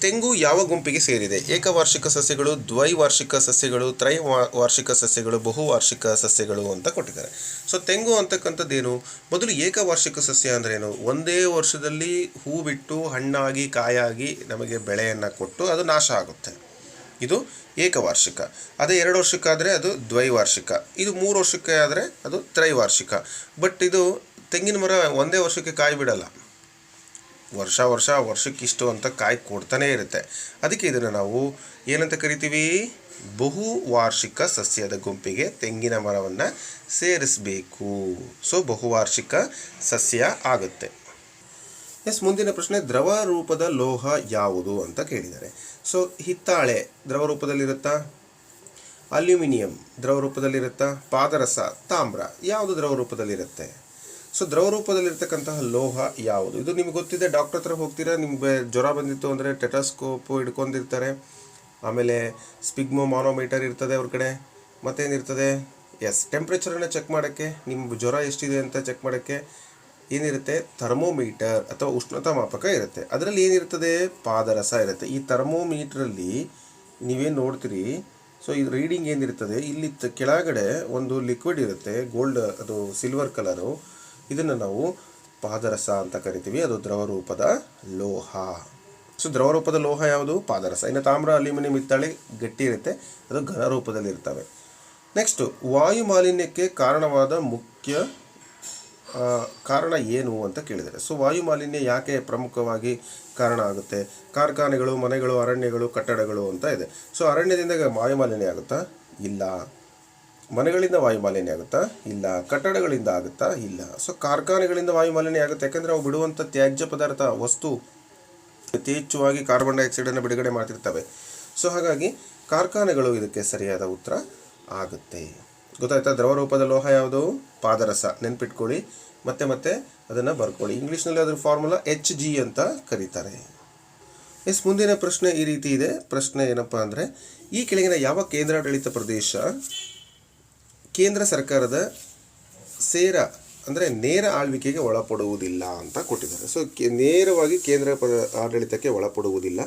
[SPEAKER 1] ತೆಂಗು ಯಾವ ಗುಂಪಿಗೆ ಸೇರಿದೆ? ಏಕವಾರ್ಷಿಕ ಸಸ್ಯಗಳು, ದ್ವೈವಾರ್ಷಿಕ ಸಸ್ಯಗಳು ತ್ರೈ ವಾರ್ಷಿಕ ಸಸ್ಯಗಳು, ಬಹುವಾರ್ಷಿಕ ಸಸ್ಯಗಳು ಅಂತ ಕೊಟ್ಟಿದ್ದಾರೆ. ಸೊ ತೆಂಗು ಅಂತಕ್ಕಂಥದ್ದೇನು? ಮೊದಲು ಏಕವಾರ್ಷಿಕ ಸಸ್ಯ ಅಂದರೆ ಏನು ಒಂದೇ ವರ್ಷದಲ್ಲಿ ಹೂ ಬಿಟ್ಟು ಹಣ್ಣಾಗಿ, ಕಾಯಾಗಿ ನಮಗೆ ಬೆಳೆಯನ್ನು ಕೊಟ್ಟು ಅದು ನಾಶ ಆಗುತ್ತೆ. ಇದು ಏಕವಾರ್ಷಿಕ. ಅದೇ ಎರಡು ವರ್ಷಕ್ಕಾದರೆ ಅದು ದ್ವೈವಾರ್ಷಿಕ. ಇದು ಮೂರು ವರ್ಷಕ್ಕೆ ಆದರೆ ಅದು ತ್ರೈವಾರ್ಷಿಕ. ಬಟ್ ಇದು ತೆಂಗಿನ ಮರ ಒಂದೇ ವರ್ಷಕ್ಕೆ ಕಾಯಿ ಬಿಡಲ್ಲ ವರ್ಷ ವರ್ಷ ವರ್ಷಕ್ಕಿಷ್ಟು ಅಂತ ಕಾಯಿ ಕೊಡ್ತಾನೇ ಇರುತ್ತೆ. ಅದಕ್ಕೆ ಇದನ್ನು ನಾವು ಏನಂತ ಕರಿತೀವಿ? ಬಹುವಾರ್ಷಿಕ ಸಸ್ಯದ ಗುಂಪಿಗೆ ತೆಂಗಿನ ಮರವನ್ನು ಸೇರಿಸಬೇಕು. ಸೊ ಬಹುವಾರ್ಷಿಕ ಸಸ್ಯ ಆಗುತ್ತೆ. ಎಸ್, ಮುಂದಿನ ಪ್ರಶ್ನೆ, ದ್ರವ ರೂಪದ ಲೋಹ ಯಾವುದು ಅಂತ ಕೇಳಿದ್ದಾರೆ. ಸೊ, ಹಿತ್ತಾಳೆ ದ್ರವ ರೂಪದಲ್ಲಿರುತ್ತಾ? ಅಲ್ಯೂಮಿನಿಯಂ ದ್ರವ ರೂಪದಲ್ಲಿರುತ್ತಾ? ಪಾದರಸ, ತಾಮ್ರ, ಯಾವುದು ದ್ರವ ರೂಪದಲ್ಲಿರುತ್ತೆ? ಸೊ ದ್ರವ ರೂಪದಲ್ಲಿರ್ತಕ್ಕಂತಹ ಲೋಹ ಯಾವುದು? ಇದು ನಿಮ್ಗೆ ಗೊತ್ತಿದೆ ಡಾಕ್ಟರ್ ಹತ್ರ ಹೋಗ್ತೀರಾ? ನಿಮ್ಗೆ ಜ್ವರ ಬಂದಿತ್ತು ಅಂದರೆ ಟೆಟಾಸ್ಕೋಪ್ ಹಿಡ್ಕೊಂಡಿರ್ತಾರೆ. ಆಮೇಲೆ ಸ್ಪಿಗ್ಮೋ ಮಾನೋಮೀಟರ್ ಇರ್ತದೆ ಅವ್ರ ಕಡೆ. ಮತ್ತೇನಿರ್ತದೆ? ಎಸ್ ಟೆಂಪ್ರೇಚರನ್ನು ಚೆಕ್ ಮಾಡೋಕ್ಕೆ ನಿಮ್ಮ ಜ್ವರ ಎಷ್ಟಿದೆ ಅಂತ ಚೆಕ್ ಮಾಡೋಕ್ಕೆ ಏನಿರುತ್ತೆ? ಥರ್ಮೋಮೀಟರ್ ಅಥವಾ ಉಷ್ಣತಾ ಮಾಪಕ ಇರುತ್ತೆ. ಅದರಲ್ಲಿ ಏನಿರ್ತದೆ? ಪಾದರಸ ಇರುತ್ತೆ. ಈ ಥರ್ಮೋಮೀಟ್ರಲ್ಲಿ ನೀವೇನು ನೋಡ್ತೀರಿ? ಸೊ ಇದು ರೀಡಿಂಗ್ ಏನಿರ್ತದೆ? ಇಲ್ಲಿ ಕೆಳಗಡೆ ಒಂದು ಲಿಕ್ವಿಡ್ ಇರುತ್ತೆ ಗೋಲ್ಡ್ ಅದು ಸಿಲ್ವರ್ ಕಲರು ಇದನ್ನು ನಾವು ಪಾದರಸ ಅಂತ ಕರಿತೀವಿ. ಅದು ದ್ರವ ರೂಪದ ಲೋಹ. ಸೊ ದ್ರವ ರೂಪದ ಲೋಹ ಯಾವುದು? ಪಾದರಸ. ಇನ್ನು ತಾಮ್ರ, ಅಲ್ಯೂಮಿನಿಯಂ ಇತ್ತಾಳೆ ಗಟ್ಟಿ ಇರುತ್ತೆ. ಅದು ಘನ ರೂಪದಲ್ಲಿ ಇರ್ತವೆ. ನೆಕ್ಸ್ಟು ವಾಯು ಮಾಲಿನ್ಯಕ್ಕೆ ಕಾರಣವಾದ ಮುಖ್ಯ ಕಾರಣ ಏನು ಅಂತ ಕೇಳಿದರೆ, ಸೊ, ವಾಯು ಮಾಲಿನ್ಯ ಯಾಕೆ ಪ್ರಮುಖವಾಗಿ ಕಾರಣ ಆಗುತ್ತೆ? ಕಾರ್ಖಾನೆಗಳು, ಮನೆಗಳು, ಅರಣ್ಯಗಳು, ಕಟ್ಟಡಗಳು ಅಂತ ಇದೆ. ಸೊ, ಅರಣ್ಯದಿಂದ ವಾಯು ಮಾಲಿನ್ಯ ಆಗುತ್ತಾ? ಇಲ್ಲ. ಮನೆಗಳಿಂದ ವಾಯುಮಾಲಿನ್ಯ ಆಗುತ್ತಾ? ಇಲ್ಲ, ಕಟ್ಟಡಗಳಿಂದ ಆಗುತ್ತಾ? ಇಲ್ಲ. ಸೊ ಕಾರ್ಖಾನೆಗಳಿಂದ ವಾಯುಮಾಲಿನ್ಯ ಆಗುತ್ತೆ. ಯಾಕಂದರೆ ಅವು ಬಿಡುವಂಥ ತ್ಯಾಜ್ಯ ಪದಾರ್ಥ, ವಸ್ತು ಯಥೇಚ್ಛವಾಗಿ ಕಾರ್ಬನ್ ಡೈಆಕ್ಸೈಡನ್ನು ಬಿಡುಗಡೆ ಮಾಡ್ತಿರ್ತವೆ. ಸೊ ಹಾಗಾಗಿ ಕಾರ್ಖಾನೆಗಳು ಇದಕ್ಕೆ ಸರಿಯಾದ ಉತ್ತರ ಆಗುತ್ತೆ. ಗೊತ್ತಾಯ್ತಾ? ದ್ರವ ರೂಪದ ಲೋಹ ಯಾವುದು? ಪಾದರಸ. ನೆನ್ಪಿಟ್ಕೊಳ್ಳಿ. ಮತ್ತೆ ಮತ್ತೆ ಅದನ್ನು ಬರ್ಕೊಳ್ಳಿ. ಇಂಗ್ಲೀಷ್ನಲ್ಲಿ ಅದರ ಫಾರ್ಮುಲಾ ಎಚ್ ಜಿ ಅಂತ ಕರೀತಾರೆ. ಎಸ್, ಮುಂದಿನ ಪ್ರಶ್ನೆ ಈ ರೀತಿ ಇದೆ. ಪ್ರಶ್ನೆ ಏನಪ್ಪ ಅಂದರೆ, ಈ ಕೆಳಗಿನ ಯಾವ ಕೇಂದ್ರಾಡಳಿತ ಪ್ರದೇಶ ಕೇಂದ್ರ ಸರ್ಕಾರದ ಸೇರ ಅಂದರೆ ನೇರ ಆಳ್ವಿಕೆಗೆ ಒಳಪಡುವುದಿಲ್ಲ ಅಂತ ಕೊಟ್ಟಿದ್ದಾರೆ. ಸೊ ನೇರವಾಗಿ ಕೇಂದ್ರ ಆಡಳಿತಕ್ಕೆ ಒಳಪಡುವುದಿಲ್ಲ.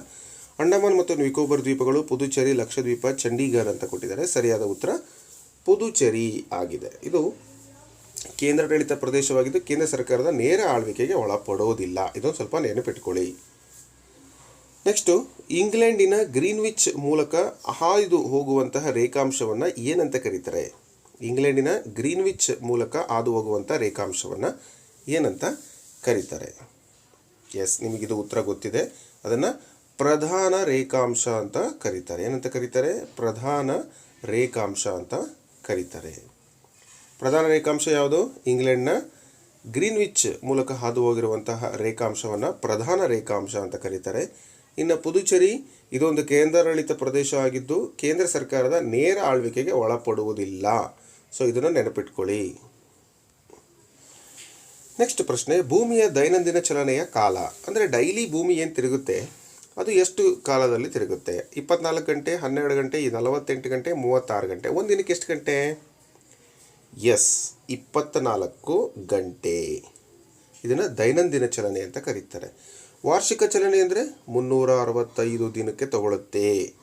[SPEAKER 1] ಅಂಡಮಾನ್ ಮತ್ತು ನಿಕೋಬಾರ್ ದ್ವೀಪಗಳು ಪುದುಚೇರಿ, ಲಕ್ಷದ್ವೀಪ, ಚಂಡೀಗಢ ಅಂತ ಕೊಟ್ಟಿದ್ದಾರೆ. ಸರಿಯಾದ ಉತ್ತರ ಪುದುಚೇರಿ ಆಗಿದೆ. ಇದು ಕೇಂದ್ರಾಡಳಿತ ಪ್ರದೇಶವಾಗಿದ್ದು, ಕೇಂದ್ರ ಸರ್ಕಾರದ ನೇರ ಆಳ್ವಿಕೆಗೆ ಒಳಪಡೋದಿಲ್ಲ ಇದೊಂದು ಸ್ವಲ್ಪ ನೆನಪಿಟ್ಕೊಳ್ಳಿ. ನೆಕ್ಸ್ಟು ಇಂಗ್ಲೆಂಡಿನ ಗ್ರೀನ್ವಿಚ್ ಮೂಲಕ ಹಾಯ್ದು ಹೋಗುವಂತಹ ರೇಖಾಂಶವನ್ನು ಏನಂತ ಕರೀತಾರೆ? ಇಂಗ್ಲೆಂಡಿನ ಗ್ರೀನ್ವಿಚ್ ಮೂಲಕ ಹಾದು ಹೋಗುವಂಥ ರೇಖಾಂಶವನ್ನು ಏನಂತ ಕರೀತಾರೆ? ಎಸ್ ನಿಮಗಿದು ಉತ್ತರ ಗೊತ್ತಿದೆ. ಅದನ್ನು ಪ್ರಧಾನ ರೇಖಾಂಶ ಅಂತ ಕರೀತಾರೆ. ಏನಂತ ಕರೀತಾರೆ? ಪ್ರಧಾನ ರೇಖಾಂಶ ಅಂತ ಕರೀತಾರೆ. ಪ್ರಧಾನ ರೇಖಾಂಶ ಯಾವುದು? ಇಂಗ್ಲೆಂಡ್ನ ಗ್ರೀನ್ವಿಚ್ ಮೂಲಕ ಹಾದು ಹೋಗಿರುವಂತಹ ರೇಖಾಂಶವನ್ನು ಪ್ರಧಾನ ರೇಖಾಂಶ ಅಂತ ಕರೀತಾರೆ. ಇನ್ನು ಪುದುಚೇರಿ ಇದೊಂದು ಕೇಂದ್ರಾಡಳಿತ ಪ್ರದೇಶ ಆಗಿದ್ದು ಕೇಂದ್ರ ಸರ್ಕಾರದ ನೇರ ಆಳ್ವಿಕೆಗೆ ಒಳಪಡುವುದಿಲ್ಲ. ಸೊ ಇದನ್ನು ನೆನಪಿಟ್ಕೊಳ್ಳಿ. ನೆಕ್ಸ್ಟ್ ಪ್ರಶ್ನೆ, ಭೂಮಿಯ ದೈನಂದಿನ ಚಲನೆಯ ಕಾಲ. ಅಂದರೆ ಡೈಲಿ ಭೂಮಿ ಏನು ತಿರುಗುತ್ತೆ? ಅದು ಎಷ್ಟು ಕಾಲದಲ್ಲಿ ತಿರುಗುತ್ತೆ? ಇಪ್ಪತ್ನಾಲ್ಕು ಗಂಟೆ, ಹನ್ನೆರಡು ಗಂಟೆ ನಲವತ್ತೆಂಟು ಗಂಟೆ, ಮೂವತ್ತಾರು ಗಂಟೆ. ಒಂದು ದಿನಕ್ಕೆ ಎಷ್ಟು ಗಂಟೆ? ಎಸ್ ಇಪ್ಪತ್ತ ನಾಲ್ಕು ಗಂಟೆ. ಇದನ್ನು ದೈನಂದಿನ ಚಲನೆ ಅಂತ ಕರೀತಾರೆ. ವಾರ್ಷಿಕ ಚಲನೆ ಅಂದರೆ ಮುನ್ನೂರ ಅರವತ್ತೈದು ದಿನಕ್ಕೆ ತಗೊಳುತ್ತೆ.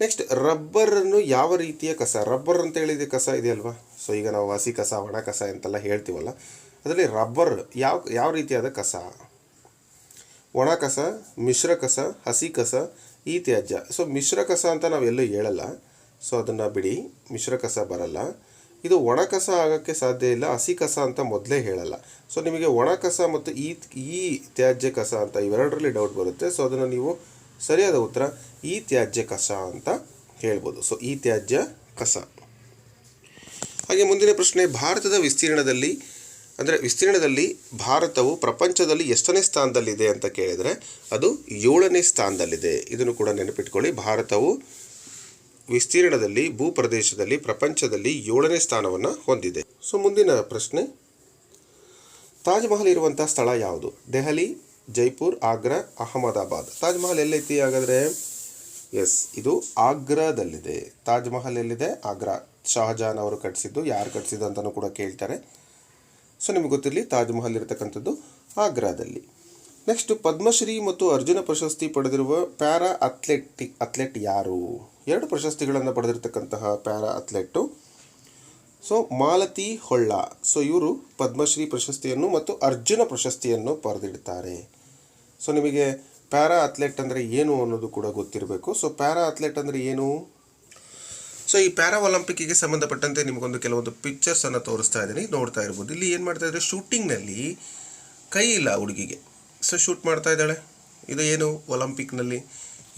[SPEAKER 1] ನೆಕ್ಸ್ಟ್, ರಬ್ಬರನ್ನು ಯಾವ ರೀತಿಯ ಕಸ, ರಬ್ಬರ್ ಅಂತ ಹೇಳಿದ ಕಸ ಇದೆಯಲ್ವಾ ಸೊ ಈಗ ನಾವು ಹಸಿ ಕಸ, ಒಣ ಕಸ ಅಂತೆಲ್ಲ ಹೇಳ್ತೀವಲ್ಲ, ಅದರಲ್ಲಿ ರಬ್ಬರ್ ಯಾವ ಯಾವ ರೀತಿಯಾದ ಕಸ? ಒಣ ಕಸ, ಮಿಶ್ರ ಕಸ, ಹಸಿ ಕಸ, ಈ ತ್ಯಾಜ್ಯ. ಸೊ ಮಿಶ್ರ ಕಸ ಅಂತ ನಾವೆಲ್ಲೂ ಹೇಳಲ್ಲ. ಸೊ ಅದನ್ನು ಬಿಡಿ, ಮಿಶ್ರ ಕಸ ಬರಲ್ಲ. ಇದು ಒಣ ಕಸ ಆಗೋಕ್ಕೆ ಸಾಧ್ಯ ಇಲ್ಲ, ಹಸಿ ಕಸ ಅಂತ ಮೊದಲೇ ಹೇಳಲ್ಲ. ಸೊ ನಿಮಗೆ ಒಣ ಕಸ ಮತ್ತು ಈ ಈ ತ್ಯಾಜ್ಯ ಕಸ ಅಂತ ಇವೆರಡರಲ್ಲಿ ಡೌಟ್ ಬರುತ್ತೆ. ಸೊ ಅದನ್ನು ನೀವು ಸರಿಯಾದ ಉತ್ತರ, ಈ ತ್ಯಾಜ್ಯ ಕಸ ಅಂತ ಹೇಳ್ಬೋದು. ಸೊ ಈ ತ್ಯಾಜ್ಯ ಕಸ. ಹಾಗೆ ಮುಂದಿನ ಪ್ರಶ್ನೆ, ಭಾರತದ ವಿಸ್ತೀರ್ಣದಲ್ಲಿ, ಅಂದರೆ ವಿಸ್ತೀರ್ಣದಲ್ಲಿ ಭಾರತವು ಪ್ರಪಂಚದಲ್ಲಿ ಎಷ್ಟನೇ ಸ್ಥಾನದಲ್ಲಿದೆ ಅಂತ ಕೇಳಿದರೆ, ಅದು ಏಳನೇ ಸ್ಥಾನದಲ್ಲಿದೆ. ಇದನ್ನು ಕೂಡ ನೆನಪಿಟ್ಕೊಳ್ಳಿ. ಭಾರತವು ವಿಸ್ತೀರ್ಣದಲ್ಲಿ, ಭೂಪ್ರದೇಶದಲ್ಲಿ, ಪ್ರಪಂಚದಲ್ಲಿ ಏಳನೇ ಸ್ಥಾನವನ್ನು ಹೊಂದಿದೆ. ಸೊ ಮುಂದಿನ ಪ್ರಶ್ನೆ, ತಾಜ್ ಮಹಲ್ ಇರುವಂಥ ಸ್ಥಳ ಯಾವುದು? ದೆಹಲಿ ಜೈಪುರ್, ಆಗ್ರಾ, ಅಹಮದಾಬಾದ್. ತಾಜ್ ಮಹಲ್ ಎಲ್ಲೈತಿ ಹಾಗಾದರೆ? ಎಸ್ ಇದು ಆಗ್ರಾದಲ್ಲಿದೆ. ತಾಜ್ ಮಹಲ್ ಎಲ್ಲಿದೆ? ಆಗ್ರಾ. ಶಹಜಹಾನ್ ಅವರು ಕಟ್ಟಿಸಿದ್ದು ಯಾರು ಕಟ್ಟಿಸಿದ್ದು ಅಂತಲೂ ಕೂಡ ಕೇಳ್ತಾರೆ. ಸೊ ನಿಮಗೆ ಗೊತ್ತಿರಲಿ, ತಾಜ್ ಮಹಲ್ ಇರತಕ್ಕಂಥದ್ದು ಆಗ್ರಾದಲ್ಲಿ. ನೆಕ್ಸ್ಟ್ ಪದ್ಮಶ್ರೀ ಮತ್ತು ಅರ್ಜುನ ಪ್ರಶಸ್ತಿ ಪಡೆದಿರುವ ಪ್ಯಾರಾ ಅಥ್ಲೆಟಿ ಅಥ್ಲೆಟ್ ಯಾರು? ಎರಡು ಪ್ರಶಸ್ತಿಗಳನ್ನು ಪಡೆದಿರತಕ್ಕಂತಹ para athlete so Malathi Holla. So ಇವರು ಪದ್ಮಶ್ರೀ ಪ್ರಶಸ್ತಿಯನ್ನು ಮತ್ತು ಅರ್ಜುನ ಪ್ರಶಸ್ತಿಯನ್ನು ಪಡೆದಿಡ್ತಾರೆ. ಸೊ ನಿಮಗೆ ಪ್ಯಾರಾ ಅಥ್ಲೆಟ್ ಅಂದರೆ ಏನು ಅನ್ನೋದು ಕೂಡ ಗೊತ್ತಿರಬೇಕು. ಸೊ ಪ್ಯಾರಾ ಅಥ್ಲೆಟ್ ಅಂದರೆ ಏನು? ಸೊ ಈ ಪ್ಯಾರಾ ಒಲಿಂಪಿಕ್ಕಿಗೆ ಸಂಬಂಧಪಟ್ಟಂತೆ ನಿಮಗೊಂದು ಕೆಲವೊಂದು ಪಿಕ್ಚರ್ಸನ್ನು ತೋರಿಸ್ತಾ ಇದ್ದೀನಿ. ನೋಡ್ತಾ ಇರ್ಬೋದು. ಇಲ್ಲಿ ಏನು ಮಾಡ್ತಾ ಇದ್ದಾರೆ? ಶೂಟಿಂಗ್ನಲ್ಲಿ ಕೈ ಇಲ್ಲ ಹುಡುಗಿಗೆ. ಸೊ ಶೂಟ್ ಮಾಡ್ತಾ ಇದ್ದಾಳೆ. ಇದು ಏನು? ಒಲಂಪಿಕ್ನಲ್ಲಿ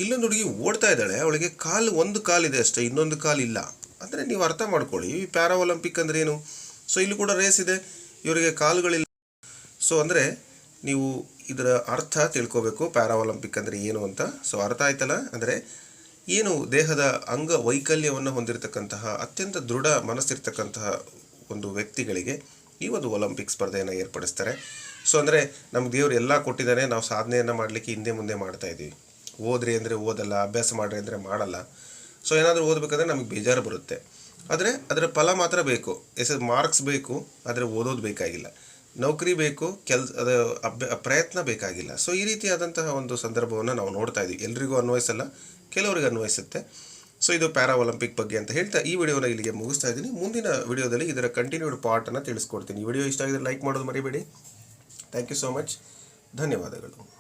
[SPEAKER 1] ಇಲ್ಲೊಂದು ಹುಡುಗಿ ಓಡ್ತಾ ಇದ್ದಾಳೆ. ಅವಳಿಗೆ ಕಾಲು, ಒಂದು ಕಾಲಿದೆ ಅಷ್ಟೇ. ಇನ್ನೊಂದು ಕಾಲು ಇಲ್ಲ. ಅಂದರೆ ನೀವು ಅರ್ಥ ಮಾಡ್ಕೊಳ್ಳಿ. ಈ ಪ್ಯಾರಾ ಒಲಿಂಪಿಕ್ ಅಂದರೆ ಏನು? ಸೊ ಇಲ್ಲಿ ಕೂಡ ರೇಸ್ ಇದೆ. ಇವರಿಗೆ ಕಾಲುಗಳಿಲ್ಲ. ಸೊ ಅಂದರೆ ನೀವು ಇದರ ಅರ್ಥ ತಿಳ್ಕೋಬೇಕು ಪ್ಯಾರಾ ಒಲಿಂಪಿಕ್ ಅಂದರೆ ಏನು ಅಂತ. ಸೊ ಅರ್ಥ ಆಯ್ತಲ್ಲ? ಅಂದರೆ ಏನು ದೇಹದ ಅಂಗ ವೈಕಲ್ಯವನ್ನು ಹೊಂದಿರತಕ್ಕಂತಹ, ಅತ್ಯಂತ ದೃಢ ಮನಸ್ಸಿರ್ತಕ್ಕಂತಹ ಒಂದು ವ್ಯಕ್ತಿಗಳಿಗೆ ಈ ಒಂದು ಒಲಂಪಿಕ್ ಸ್ಪರ್ಧೆಯನ್ನು ಏರ್ಪಡಿಸ್ತಾರೆ. ಸೊ ಅಂದರೆ ನಮ್ಗೆ ದೇವರು ಎಲ್ಲ ಕೊಟ್ಟಿದ್ದಾನೆ, ನಾವು ಸಾಧನೆಯನ್ನು ಮಾಡಲಿಕ್ಕೆ ಹಿಂದೆ ಮುಂದೆ ಮಾಡ್ತಾ ಇದ್ದೀವಿ. ಓದ್ರಿ ಅಂದರೆ ಓದಲ್ಲ, ಅಭ್ಯಾಸ ಮಾಡ್ರಿ ಅಂದರೆ ಮಾಡಲ್ಲ. ಸೊ ಏನಾದರೂ ಓದಬೇಕಂದ್ರೆ ನಮಗೆ ಬೇಜಾರು ಬರುತ್ತೆ. ಆದರೆ ಅದರ ಫಲ ಮಾತ್ರ ಬೇಕು. ಎಸ್, ಮಾರ್ಕ್ಸ್ ಬೇಕು, ಆದರೆ ಓದೋದು ಬೇಕಾಗಿಲ್ಲ. ನೌಕರಿ ಬೇಕು ಕೆಲ್ಸ ಅದು ಪ್ರಯತ್ನ ಬೇಕಾಗಿಲ್ಲ. ಸೊ ಈ ರೀತಿಯಾದಂತಹ ಒಂದು ಸಂದರ್ಭವನ್ನು ನಾವು ನೋಡ್ತಾ ಇದ್ದೀವಿ. ಎಲ್ರಿಗೂ ಅನ್ವಯಿಸಲ್ಲ, ಕೆಲವರಿಗೆ ಅನ್ವಯಿಸುತ್ತೆ. ಸೊ ಇದು ಪ್ಯಾರಾ ಒಲಿಂಪಿಕ್ ಬಗ್ಗೆ ಅಂತ ಹೇಳ್ತಾ ಈ ವಿಡಿಯೋನ ಇಲ್ಲಿಗೆ ಮುಗಿಸ್ತಾ ಇದ್ದೀನಿ. ಮುಂದಿನ ವಿಡಿಯೋದಲ್ಲಿ ಇದರ ಕಂಟಿನ್ಯೂಡ್ ಪಾರ್ಟನ್ನು ತಿಳಿಸ್ಕೊಡ್ತೀನಿ. ಈ ವಿಡಿಯೋ ಇಷ್ಟ ಆಗಿದ್ರೆ ಲೈಕ್ ಮಾಡೋದು ಮರಿಬೇಡಿ. ಥ್ಯಾಂಕ್ ಯು ಸೋ ಮಚ್ ಧನ್ಯವಾದಗಳು.